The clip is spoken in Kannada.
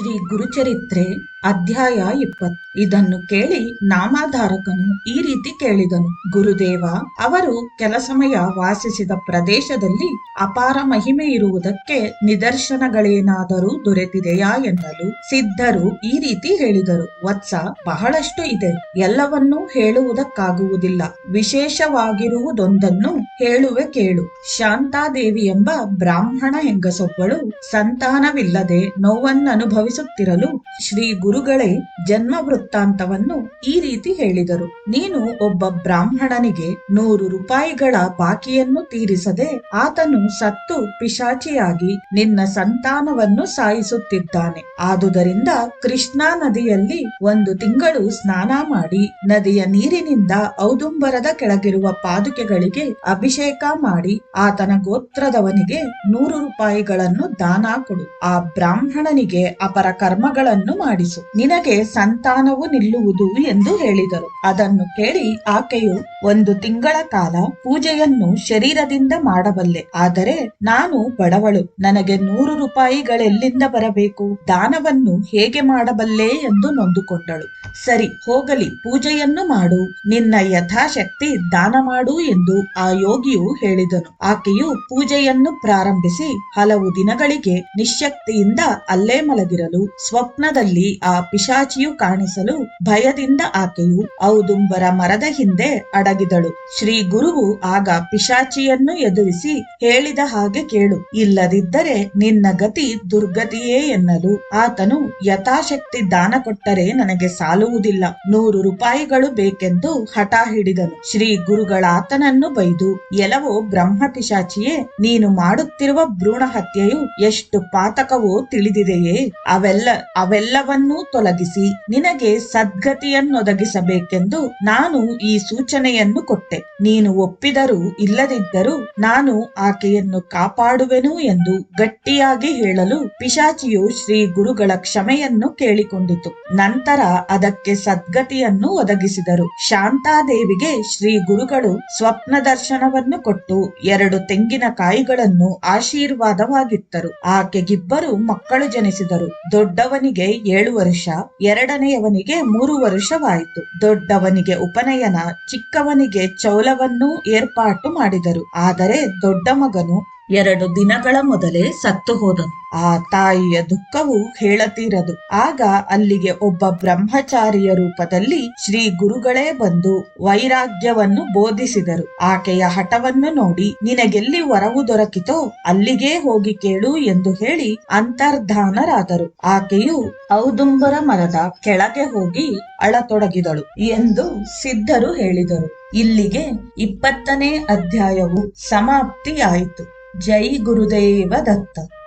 ಶ್ರೀ ಗುರುಚರಿತ್ರೆ ಅಧ್ಯಾಯ ಇಪ್ಪತ್ ಇದನ್ನು ಕೇಳಿ ನಾಮಧಾರಕನು ಈ ರೀತಿ ಕೇಳಿದನು. ಗುರುದೇವ, ಅವರು ಕೆಲ ಸಮಯ ವಾಸಿಸಿದ ಪ್ರದೇಶದಲ್ಲಿ ಅಪಾರ ಮಹಿಮೆ ಇರುವುದಕ್ಕೆ ನಿದರ್ಶನಗಳೇನಾದರೂ ದೊರೆತಿದೆಯಾ ಎನ್ನಲು ಸಿದ್ಧರು ಈ ರೀತಿ ಹೇಳಿದರು. ವತ್ಸ, ಬಹಳಷ್ಟು ಇದೆ. ಎಲ್ಲವನ್ನೂ ಹೇಳುವುದಕ್ಕಾಗುವುದಿಲ್ಲ. ವಿಶೇಷವಾಗಿರುವುದೊಂದನ್ನು ಹೇಳುವೆ ಕೇಳು. ಶಾಂತಾದೇವಿ ಎಂಬ ಬ್ರಾಹ್ಮಣ ಹೆಂಗಸೊಬ್ಬಳು ಸಂತಾನವಿಲ್ಲದೆ ನೋವನ್ನನುಭವಿಸುತ್ತಿರಲು ಶ್ರೀ ಗುರುಗಳೇ ಜನ್ಮ ವೃತ್ತಾಂತವನ್ನು ಈ ರೀತಿ ಹೇಳಿದರು. ನೀನು ಒಬ್ಬ ಬ್ರಾಹ್ಮಣನಿಗೆ ನೂರು ರೂಪಾಯಿಗಳ ಬಾಕಿಯನ್ನು ತೀರಿಸದೆ ಆತನು ಸತ್ತು ಪಿಶಾಚಿಯಾಗಿ ನಿನ್ನ ಸಂತಾನವನ್ನು ಸಾಯಿಸುತ್ತಿದ್ದಾನೆ. ಆದುದರಿಂದ ಕೃಷ್ಣಾ ನದಿಯಲ್ಲಿ ಒಂದು ತಿಂಗಳು ಸ್ನಾನ ಮಾಡಿ ನದಿಯ ನೀರಿನಿಂದ ಔದುಂಬರದ ಕೆಳಗಿರುವ ಪಾದುಕೆಗಳಿಗೆ ಅಭಿಷೇಕ ಮಾಡಿ ಆತನ ಗೋತ್ರದವನಿಗೆ ನೂರು ರೂಪಾಯಿಗಳನ್ನು ದಾನ ಕೊಡು. ಆ ಬ್ರಾಹ್ಮಣನಿಗೆ ಅಪರ ಕರ್ಮಗಳನ್ನು ಮಾಡಿಸು. ನಿನಗೆ ಸಂತಾನವು ನಿಲ್ಲುವುದು ಎಂದು ಹೇಳಿದರು. ಅದನ್ನು ಕೇಳಿ ಆಕೆಯು ಒಂದು ತಿಂಗಳ ಕಾಲ ಪೂಜೆಯನ್ನು ಶರೀರದಿಂದ ಮಾಡಬಲ್ಲೆ. ಆದರೆ ನಾನು ಬಡವಳು. ನನಗೆ ನೂರು ರೂಪಾಯಿಗಳೆಲ್ಲಿಂದ ಬರಬೇಕು? ದಾನವನ್ನು ಹೇಗೆ ಮಾಡಬಲ್ಲೆ ಎಂದು ನೊಂದುಕೊಂಡಳು. ಸರಿ, ಹೋಗಲಿ, ಪೂಜೆಯನ್ನು ಮಾಡು. ನಿನ್ನ ಯಥಾಶಕ್ತಿ ದಾನ ಮಾಡು ಎಂದು ಆ ಯೋಗಿಯು ಹೇಳಿದನು. ಆಕೆಯು ಪೂಜೆಯನ್ನು ಪ್ರಾರಂಭಿಸಿ ಹಲವು ದಿನಗಳಿಗೆ ನಿಶಕ್ತಿಯಿಂದ ಅಲ್ಲೇ ಮಲಗಿರಲು ಸ್ವಪ್ನದಲ್ಲಿ ಆ ಪಿಶಾಚಿಯು ಕಾಣಿಸಲು ಭಯದಿಂದ ಆಕೆಯು ಔದುಂಬರ ಮರದ ಹಿಂದೆ ಅಡಗಿದಳು. ಶ್ರೀ ಗುರುವು ಆಗ ಪಿಶಾಚಿಯನ್ನು ಎದುರಿಸಿ ಹೇಳಿದ ಹಾಗೆ ಕೇಳು. ಇಲ್ಲದಿದ್ದರೆ ನಿನ್ನ ಗತಿ ದುರ್ಗತಿಯೇ ಎನ್ನಲು ಆತನು ಯಥಾಶಕ್ತಿ ದಾನ ಕೊಟ್ಟರೆ ನನಗೆ ಸಾಲುವುದಿಲ್ಲ. ನೂರು ರೂಪಾಯಿಗಳು ಬೇಕೆಂದು ಹಠ ಹಿಡಿದನು. ಶ್ರೀ ಗುರುಗಳಾತನನ್ನು ಬೈದು ಎಲವೋ ಬ್ರಹ್ಮ ಪಿಶಾಚಿಯೇ, ನೀನು ಮಾಡುತ್ತಿರುವ ಭ್ರೂಣ ಹತ್ಯೆಯು ಎಷ್ಟು ಪಾತಕವೋ ತಿಳಿದಿದೆಯೇ? ಅವೆಲ್ಲ ಅವೆಲ್ಲ ಅವೆಲ್ಲವನ್ನೂ ತೊಲಗಿಸಿ ನಿನಗೆ ಸದ್ಗತಿಯನ್ನೊದಗಿಸಬೇಕೆಂದು ನಾನು ಈ ಸೂಚನೆಯನ್ನು ಕೊಟ್ಟೆ. ನೀನು ಒಪ್ಪಿದರೂ ಇಲ್ಲದಿದ್ದರೂ ನಾನು ಆಕೆಯನ್ನು ಕಾಪಾಡುವೆನು ಎಂದು ಗಟ್ಟಿಯಾಗಿ ಹೇಳಲು ಪಿಶಾಚಿಯು ಶ್ರೀ ಗುರುಗಳ ಕ್ಷಮೆಯನ್ನು ಕೇಳಿಕೊಂಡಿತು. ನಂತರ ಅದಕ್ಕೆ ಸದ್ಗತಿಯನ್ನು ಒದಗಿಸಿದರು. ಶಾಂತಾದೇವಿಗೆ ಶ್ರೀ ಗುರುಗಳು ಸ್ವಪ್ನ ದರ್ಶನವನ್ನು ಕೊಟ್ಟು ಎರಡು ತೆಂಗಿನಕಾಯಿಗಳನ್ನು ಆಶೀರ್ವಾದವಾಗಿತ್ತರು ಆಕೆಗಿಬ್ಬರು ಮಕ್ಕಳು ಜನಿಸಿದರು. ದೊಡ್ಡವನಿಗೆ ಏಳು ವರ್ಷ ಎರಡನೆಯವನಿಗೆ ಮೂರು ವರ್ಷವಾಯಿತು. ದೊಡ್ಡವನಿಗೆ ಉಪನಯನ ಚಿಕ್ಕವನಿಗೆ ಚೌಲವನ್ನು ಏರ್ಪಾಟು ಮಾಡಿದರು. ಆದರೆ ದೊಡ್ಡ ಮಗನು ಎರಡು ದಿನಗಳ ಮೊದಲೇ ಸತ್ತು ಹೋದನು. ಆ ತಾಯಿಯ ದುಃಖವು ಹೇಳತೀರದು. ಆಗ ಅಲ್ಲಿಗೆ ಒಬ್ಬ ಬ್ರಹ್ಮಚಾರಿಯ ರೂಪದಲ್ಲಿ ಶ್ರೀ ಗುರುಗಳೇ ಬಂದು ವೈರಾಗ್ಯವನ್ನು ಬೋಧಿಸಿದರು. ಆಕೆಯ ಹಠವನ್ನು ನೋಡಿ, ನಿನಗೆಲ್ಲಿ ವರವು ದೊರಕಿತೋ, ಅಲ್ಲಿಗೇ ಹೋಗಿ ಕೇಳು ಎಂದು ಹೇಳಿ ಅಂತರ್ಧಾನರಾದರು. ಆಕೆಯು ಔದುಂಬರ ಮರದ ಕೆಳಗೆ ಹೋಗಿ ಅಳತೊಡಗಿದಳು ಎಂದು ಸಿದ್ಧರು ಹೇಳಿದರು. ಇಲ್ಲಿಗೆ ಇಪ್ಪತ್ತನೇ ಅಧ್ಯಾಯವು ಸಮಾಪ್ತಿಯಾಯಿತು. जय गुरुदेव दत्त।